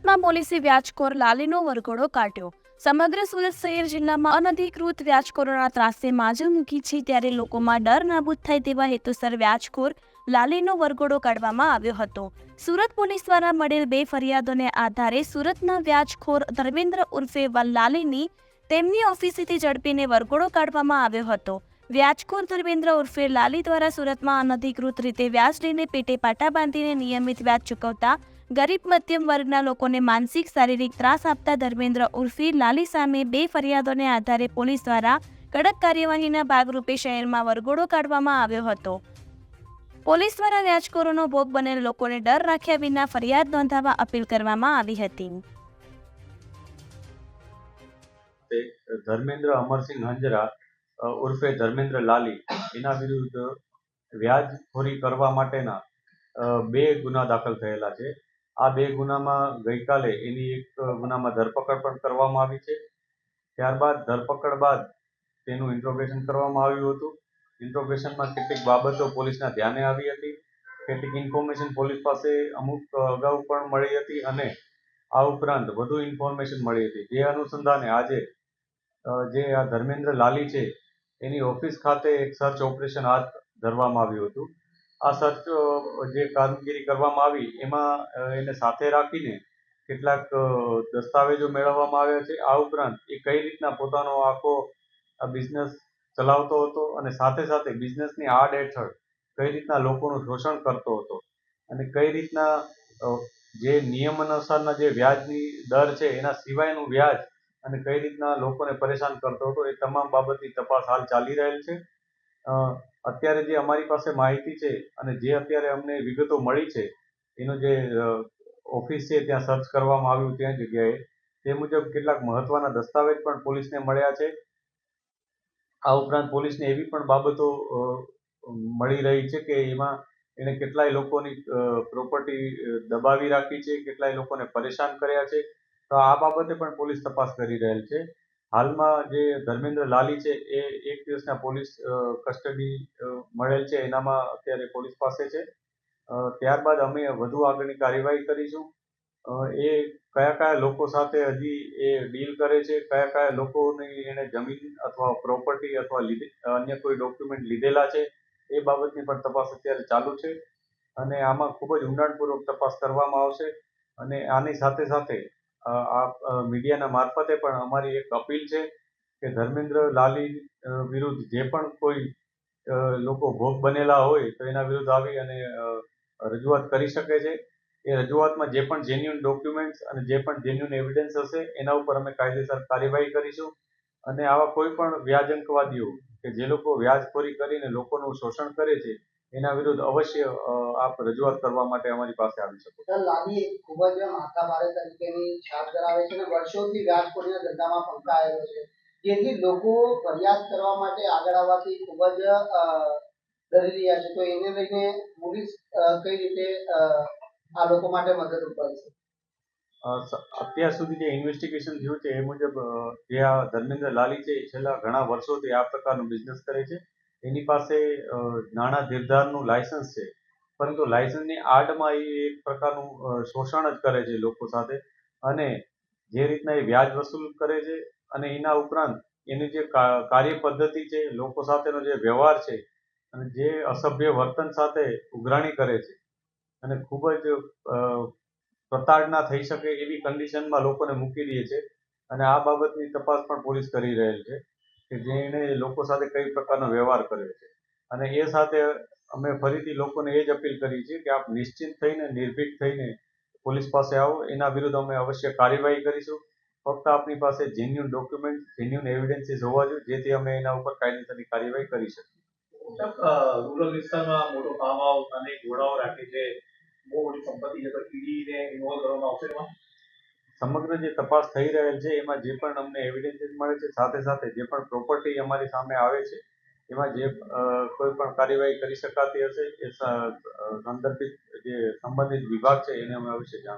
સુરતમાં પોલીસે વ્યાજખોર લાલીનો વરઘોડો કાઢ્યો. સમગ્ર સુરત શહેર જિલ્લામાં અનધિકૃત વ્યાજખોરોના ત્રાસે માજલ મૂકી છે ત્યારે લોકોમાં ડર નાબૂદ થાય તેવા હેતુસર વ્યાજખોર લાલીનો વરઘોડો કાઢવામાં આવ્યો હતો. સુરત પોલીસ દ્વારા મળેલ બે ફરિયાદોને આધારે સુરતના વ્યાજખોર ધર્મેન્દ્ર ઉર્ફે લાલીની તેમની ઓફિસેથી ઝડપીને વરઘોડો કાઢવામાં આવ્યો હતો. વ્યાજખોર ધર્મેન્દ્ર ઉર્ફે લાલી દ્વારા સુરતમાં અનધિકૃત રીતે વ્યાજ લઈને પેટે પાટા બાંધીને નિયમિત વ્યાજ ચૂકવતા ગરીબ મધ્યમ વર્ગના લોકોને માનસિક શારીરિક ત્રાસ આપતા ધર્મેન્દ્ર ઉર્ફી લાલી સામે બે ફરિયાદોને આધારે પોલીસ દ્વારા કડક કાર્યવાહીના ભાગરૂપે શહેરમાં વરઘોડો કાઢવામાં આવ્યો હતો. પોલીસ દ્વારા વ્યાજખોરોનો ભોગ બનેલ લોકોને ડર રાખ્યા વિના ફરિયાદ નોંધાવવા અપીલ કરવામાં આવી હતી. ધર્મેન્દ્ર અમરસિંહ હંજરા ઉર્ફે ધર્મેન્દ્ર લાલી, એના વિરુદ્ધ વ્યાજખોરી કરવા માટેના બે ગુના દાખલ થયેલા છે. આ બે ગુનામાં ગઈકાલે એની એક ગુનામાં ધરપકડ પણ કરવામાં આવી છે. ત્યારબાદ ધરપકડ બાદ તેનું ઇન્ટ્રોગેશન કરવામાં આવ્યું હતું. ઇન્ટ્રોગેશનમાં કેટલીક બાબતો પોલીસના ધ્યાને આવી હતી. કેટલીક ઇન્ફોર્મેશન પોલીસ પાસે અમુક અગાઉ પણ મળી હતી અને આ ઉપરાંત વધુ ઇન્ફોર્મેશન મળી હતી. જે અનુસંધાને આજે જે આ ધર્મેન્દ્ર લાલી છે, એની ઓફિસ ખાતે એક સર્ચ ઓપરેશન હાથ ધરવામાં આવ્યું હતું. આ સર્ચ જે કામગીરી કરવામાં આવી, એમાં એને સાથે રાખીને કેટલાક દસ્તાવેજો મેળવવામાં આવ્યા છે. આ ઉપરાંત એ કઈ રીતના પોતાનો આખો બિઝનેસ ચલાવતો હતો અને સાથે સાથે બિઝનેસની આડ હેઠળ કઈ રીતના લોકોનું શોષણ કરતો હતો અને કઈ રીતના જે નિયમ અનુસારના જે વ્યાજની દર છે, એના સિવાયનું વ્યાજ અને કઈ રીતના લોકોને પરેશાન કરતો હતો, એ તમામ બાબતની તપાસ હાલ ચાલી રહેલ છે. અત્યારે જે અમારી પાસે માહિતી છે અને જે અત્યારે અમને વિગતો મળી છે, એનો જે ઓફિસ છે ત્યાં સર્ચ કરવામાં આવ્યું ત્યાં જગ્યાએ, તે મુજબ કેટલાક મહત્વના દસ્તાવેજ પણ પોલીસને મળ્યા છે. આ ઉપરાંત પોલીસને એવી પણ બાબતો મળી રહી છે કે એમાં એણે કેટલાય લોકોની પ્રોપર્ટી દબાવી રાખી છે, કેટલાય લોકોને પરેશાન કર્યા છે. તો આ બાબતે પણ પોલીસ તપાસ કરી રહેલ છે. હાલમાં જે ધર્મેન્દ્ર લાલી છે, એ એક દિવસના પોલીસ કસ્ટડી મળેલ છે. એનામાં અત્યારે પોલીસ પાસે છે. ત્યારબાદ અમે વધુ આગળની કાર્યવાહી કરીશું. એ કયા કયા લોકો સાથે હજી એ ડીલ કરે છે, કયા કયા લોકોની એણે જમીન અથવા પ્રોપર્ટી અથવા લીધે, અન્ય કોઈ ડોક્યુમેન્ટ લીધેલા છે, એ બાબતની પણ તપાસ અત્યારે ચાલુ છે. અને આમાં ખૂબ જ ઊંડાણપૂર્વક તપાસ કરવામાં આવશે. અને આની સાથે સાથે આ મીડિયાના મારફતે પણ અમારી એક અપીલ છે કે ધર્મેન્દ્ર લાલી વિરુદ્ધ જે પણ કોઈ લોકો ભોગ બનેલા હોય તો એના વિરુદ્ધ આવી અને રજૂઆત કરી શકે છે. એ રજૂઆતમાં જે પણ જેન્યુન ડોક્યુમેન્ટ્સ અને જે પણ જેન્યુન એવિડન્સ હશે એના ઉપર અમે કાયદેસર કાર્યવાહી કરીશું. અને આવા કોઈ પણ વ્યાજ અંકવાદીઓ કે જે લોકો વ્યાજખોરી કરીને લોકોનું શોષણ કરે છે એના વિરુદ્ધ અવશ્ય આપ રજૂઆત કરવા માટે અમારી પાસે આવી શકો સર એક ખૂબ જ માથાભારે તરીકેની છાપ ધરાવે છે અને વર્ષોથી વ્યાજખોરીના ધંધામાં પંકાયેલો છે. જેથી લોકો ફરિયાદ કરવા માટે આગળ આવવાથી ખૂબ જ ડરી રહ્યા છે. તો એને લઈને પોલીસ કઈ રીતે આ લોકો માટે મદદ કરશે અત્યાર સુધી જે ઇન્વેસ્ટિગેશન થયું છે એ મુજબ જે આ ધર્મેન્દ્ર લાલી છે એ છેલ્લા ઘણા વર્ષોથી આ પ્રકારનું બિઝનેસ કરે છે. એની પાસે નાણાં ધીરધારનું લાયસન્સ છે. પરંતુ લાયસન્સની આડમાં એ એક પ્રકારનું શોષણ જ કરે છે લોકો સાથે. અને જે રીતના એ વ્યાજ વસૂલ કરે છે અને એના ઉપરાંત એની જે કાર્ય પદ્ધતિ છે, લોકો સાથેનો જે વ્યવહાર છે અને જે અસભ્ય વર્તન સાથે ઉઘરાણી કરે છે અને ખૂબ જ પ્રતાડના થઈ શકે એવી કન્ડિશનમાં લોકોને મૂકી દે છે અને આ બાબતની તપાસ પણ પોલીસ કરી રહેલ છે. કે જેણે લોકો સાથે કઈ પ્રકારનો વ્યવહાર કર્યો છે. અને એ સાથે અમે ફરીથી લોકોને એ જ અપીલ કરી છે કે આપ નિશ્ચિત થઈને, નિર્ભીક થઈને પોલીસ પાસે આવો. એના વિરુદ્ધ અમે અવશ્ય કાર્યવાહી કરીશું. ફક્ત આપની પાસે જેન્યુન ડોક્યુમેન્ટ જેન્યુન એવિડન્સીસ હોવા જોઈએ, જેથી અમે એના ઉપર કાયદેસરની કાર્યવાહી કરી શકીએ. રૂરલ વિસ્તારમાં મોટો ફાર્મ હાઉસ અને ઘોડાઓ રાખે છે. બહુ મોટી સંપત્તિ છે તો ઈડીને ઇન્વોલ્વ કરવામાં આવશે એમાં? સમગ્ર જે તપાસ થઈ રહેલ છે, એમાં જે પણ અમને એવિડન્સીસ મળે છે, સાથે સાથે જે પણ પ્રોપર્ટી અમારી સામે આવે છે, એમાં જે કોઈ પણ કાર્યવાહી કરી શકાતી હશે, એ સંદર્ભિત જે સંબંધિત વિભાગ છે, એને અમે અવશ્ય જાણ